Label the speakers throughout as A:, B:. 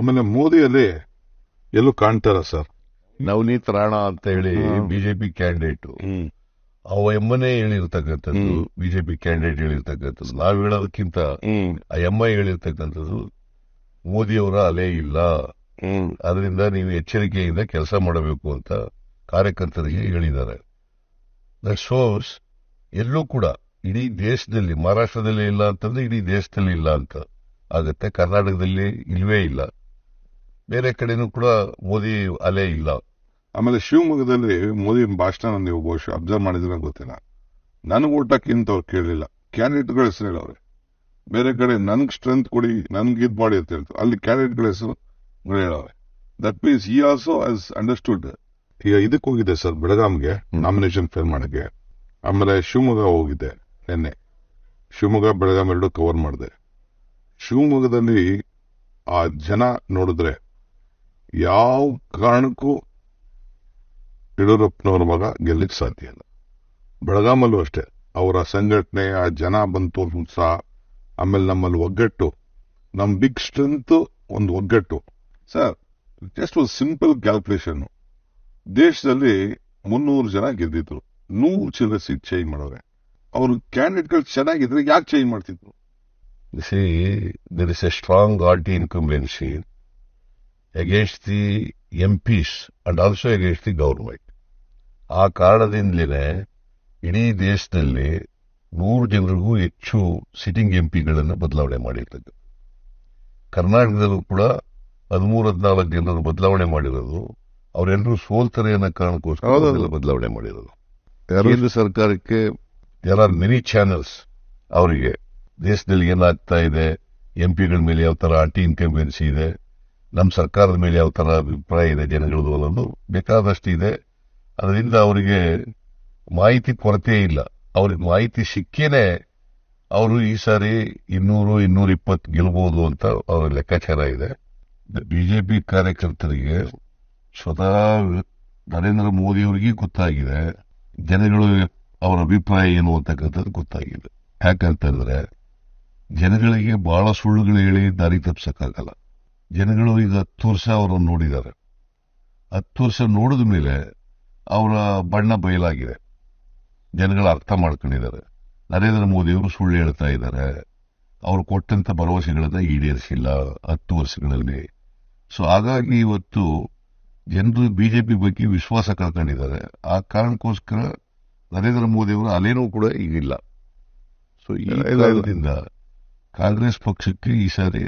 A: ಆಮೇಲೆ ಮೋದಿಯಲ್ಲಿ ಎಲ್ಲೂ ಕಾಣ್ತಾರ ಸರ್.
B: ನವನೀತ್ ರಾಣಾ ಅಂತ ಹೇಳಿ ಬಿಜೆಪಿ ಕ್ಯಾಂಡಿಡೇಟ್. ಅವ ಎಮ್ಮನೇ ಹೇಳಿರ್ತಕ್ಕಂಥದ್ದು ಬಿಜೆಪಿ ಕ್ಯಾಂಡಿಡೇಟ್ ಹೇಳಿರ್ತಕ್ಕಂಥದ್ದು. ನಾವ್ ಹೇಳೋದಕ್ಕಿಂತ ಆ ಎಮ್ಮ ಹೇಳಿರ್ತಕ್ಕಂಥದ್ದು ಮೋದಿಯವರ ಅಲೆ ಇಲ್ಲ. ಅದರಿಂದ ನೀವು ಎಚ್ಚರಿಕೆಯಿಂದ ಕೆಲಸ ಮಾಡಬೇಕು ಅಂತ ಕಾರ್ಯಕರ್ತರಿಗೆ ಹೇಳಿದ್ದಾರೆ. ದಟ್ ಶೋಸ್ ಎಲ್ಲೂ ಕೂಡ ಇಡೀ ದೇಶದಲ್ಲಿ ಮಹಾರಾಷ್ಟ್ರದಲ್ಲಿ ಇಲ್ಲ ಅಂತಂದ್ರೆ ಇಡೀ ದೇಶದಲ್ಲಿ ಇಲ್ಲ ಅಂತ. ಆಗತ್ತೆ ಕರ್ನಾಟಕದಲ್ಲಿ ಇಲ್ವೇ ಇಲ್ಲ. ಬೇರೆ ಕಡೆನೂ ಕೂಡ ಮೋದಿ ಅಲೆ ಇಲ್ಲ.
A: ಆಮೇಲೆ ಶಿವಮೊಗ್ಗದಲ್ಲಿ ಮೋದಿ ಭಾಷಣ ನೀವು ಬಹುಶಃ ಅಬ್ಸರ್ವ್ ಮಾಡಿದ್ರೆ ಗೊತ್ತಿಲ್ಲ. ನನಗೆ ಊಟಕ್ಕಿಂತ ಅವ್ರು ಕೇಳಲಿಲ್ಲ ಕ್ಯಾಂಡಿಡೇಟ್ಗಳ ಹೆಸರು ಹೇಳವ್ರೆ. ಬೇರೆ ಕಡೆ ನನ್ಗೆ ಸ್ಟ್ರೆಂತ್ ಕೊಡಿ ನನ್ಗೆ ಇದ್ ಮಾಡಿ ಅಂತ ಹೇಳ್ತಾರೆ. ಅಲ್ಲಿ ಕ್ಯಾಂಡಿಡೇಟ್ಗಳ ಹೆಸರು ಹೇಳವ್ರೆ. ದಟ್ ಮೀನ್ಸ್ ಈ ಆಲ್ಸೋ ಆಸ್ ಅಂಡರ್ಸ್ಟುಡ್ ಈಗ ಇದಕ್ಕೆ ಹೋಗಿದೆ ಸರ್ ಬೆಳಗಾಂಗೆ ನಾಮಿನೇಷನ್ ಫೇಲ್ ಮಾಡಕ್ಕೆ. ಆಮೇಲೆ ಶಿವಮೊಗ್ಗ ಹೋಗಿದ್ದೆ ನಿನ್ನೆ. ಶಿವಮೊಗ್ಗ ಬೆಳಗಾಂ ಎರಡು ಕವರ್ ಮಾಡಿದೆ. ಶಿವಮೊಗ್ಗದಲ್ಲಿ ಆ ಜನ ನೋಡಿದ್ರೆ ಯಾವ ಕಾರಣಕ್ಕೂ ಯಡಿಯೂರಪ್ಪನವ್ರ ಮಗ ಗೆಲ್ಲಕ್ಕೆ ಸಾಧ್ಯ ಇಲ್ಲ. ಬೆಳಗಾಮಲ್ಲೂ ಅಷ್ಟೇ, ಅವರ ಸಂಘಟನೆ ಆ ಜನ ಬಂತು ಉತ್ಸಾಹ ಆಮೇಲೆ ನಮ್ಮಲ್ಲಿ ಒಗ್ಗಟ್ಟು, ನಮ್ ಬಿಗ್ ಸ್ಟ್ರೆಂತ್ ಒಂದು ಒಗ್ಗಟ್ಟು. ಸರ್ ಜಸ್ಟ್ ಒಂದು ಸಿಂಪಲ್ ಕ್ಯಾಲ್ಕುಲೇಷನ್ ದೇಶದಲ್ಲಿ ಮುನ್ನೂರು ಜನ ಗೆದ್ದಿದ್ರು. ನೂರು ಚಿಲ್ಲರೆ ಸೀಟ್ ಚೇಂಜ್ ಮಾಡೋರೆ. ಅವ್ರ ಕ್ಯಾಂಡಿಡೇಟ್ಗಳು ಚೆನ್ನಾಗಿದ್ರೆ ಯಾಕೆ ಚೇಂಜ್ ಮಾಡ್ತಿದ್ರು?
B: See there is a strong anti incumbency against the M Ps and also against the government ಆ ಕಾರಣದಿಂದಲೇ ಇಡೀ ದೇಶದಲ್ಲಿ ನೂರು ಜನರಿಗೂ ಹೆಚ್ಚು ಸಿಟ್ಟಿಂಗ್ ಎಂಪಿಗಳನ್ನು ಬದಲಾವಣೆ ಮಾಡಿರ್ತದೆ ಕರ್ನಾಟಕದಲ್ಲೂ ಕೂಡ ಹದಿಮೂರು ಹದಿನಾಲ್ಕು ಜನರು ಬದಲಾವಣೆ ಮಾಡಿರೋದು. ಅವರೆಲ್ಲರೂ ಸೋಲ್ತಾರೆ ಅನ್ನೋ ಕಾರಣಕ್ಕೋಸ್ಕರ ಬದಲಾವಣೆ ಮಾಡಿರೋದು. ಕೇಂದ್ರ ಸರ್ಕಾರಕ್ಕೆ ದೇರ್ ಆರ್ ಮೆನಿ ಚಾನೆಲ್ಸ್ ಅವರಿಗೆ. ದೇಶದಲ್ಲಿ ಏನಾಗ್ತಾ ಇದೆ? ಎಂಪಿಗಳ ಮೇಲೆ ಯಾವ ತರ ಆಂಟಿ ಇನ್ಕಂಬೆನ್ಸಿ ಇದೆ? ನಮ್ಮ ಸರ್ಕಾರದ ಮೇಲೆ ಯಾವ ಥರ ಅಭಿಪ್ರಾಯ ಇದೆ ಜನಗಳದು ಅನ್ನೋದು ಬೇಕಾದಷ್ಟು ಇದೆ. ಅದರಿಂದ ಅವರಿಗೆ ಮಾಹಿತಿ ಕೊರತೆ ಇಲ್ಲ. ಅವ್ರಿಗೆ ಮಾಹಿತಿ ಸಿಕ್ಕೇನೆ ಅವರು ಈ ಸಾರಿ ಇನ್ನೂರು, ಇನ್ನೂರ ಇಪ್ಪತ್ತು ಗೆಲ್ಬಹುದು ಅಂತ ಅವರ ಲೆಕ್ಕಾಚಾರ ಇದೆ. ಬಿಜೆಪಿ ಕಾರ್ಯಕರ್ತರಿಗೆ ಸ್ವತಃ ನರೇಂದ್ರ ಮೋದಿ ಅವರಿಗೆ ಗೊತ್ತಾಗಿದೆ. ಜನಗಳು ಅವರ ಅಭಿಪ್ರಾಯ ಏನು ಅಂತಕ್ಕಂಥದ್ದು ಗೊತ್ತಾಗಿದೆ. ಯಾಕಂತಂದ್ರೆ ಜನಗಳಿಗೆ ಬಹಳ ಸುಳ್ಳುಗಳು ಹೇಳಿ ದಾರಿ ತಪ್ಪಿಸಕ್ಕಾಗಲ್ಲ ಜನಗಳು ಈಗ ಹತ್ತು ವರ್ಷ ಅವರನ್ನು ನೋಡಿದ್ದಾರೆ. ಹತ್ತು ವರ್ಷ ನೋಡಿದ ಮೇಲೆ ಅವರ ಬಣ್ಣ ಬಯಲಾಗಿದೆ. ಜನಗಳು ಅರ್ಥ ಮಾಡ್ಕೊಂಡಿದ್ದಾರೆ. ನರೇಂದ್ರ ಮೋದಿಯವರು ಸುಳ್ಳು ಹೇಳ್ತಾ ಇದ್ದಾರೆ. ಅವರು ಕೊಟ್ಟಂತ ಭರವಸೆಗಳನ್ನ ಈಡೇರಿಸಿಲ್ಲ ಹತ್ತು ವರ್ಷಗಳಲ್ಲಿ ಸೊ ಹಾಗಾಗಿ ಇವತ್ತು ಜನರು ಬಿಜೆಪಿ ಬಗ್ಗೆ ವಿಶ್ವಾಸ ಕಳ್ಕೊಂಡಿದ್ದಾರೆ. ಆ ಕಾರಣಕ್ಕೋಸ್ಕರ ನರೇಂದ್ರ ಮೋದಿ ಅವರು ಅಲೆನೂ ಕೂಡ ಈಗಿಲ್ಲ ಸೊ ಈ. ಕಾರಣದಿಂದ ಕಾಂಗ್ರೆಸ್ ಪಕ್ಷಕ್ಕೆ ಈ ಸಾರಿ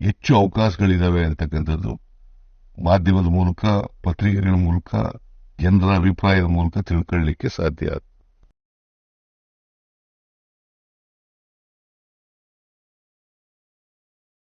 B: ಹೆಚ್ಚು ಅವಕಾಶಗಳಿದಾವೆ ಅಂತಕ್ಕಂಥದ್ದು. ಮಾಧ್ಯಮದ ಮೂಲಕ ಪತ್ರಿಕೆಗಳ ಮೂಲಕ ಜನರ ಅಭಿಪ್ರಾಯದ ಮೂಲಕ ತಿಳ್ಕೊಳ್ಳಿಕ್ಕೆ ಸಾಧ್ಯ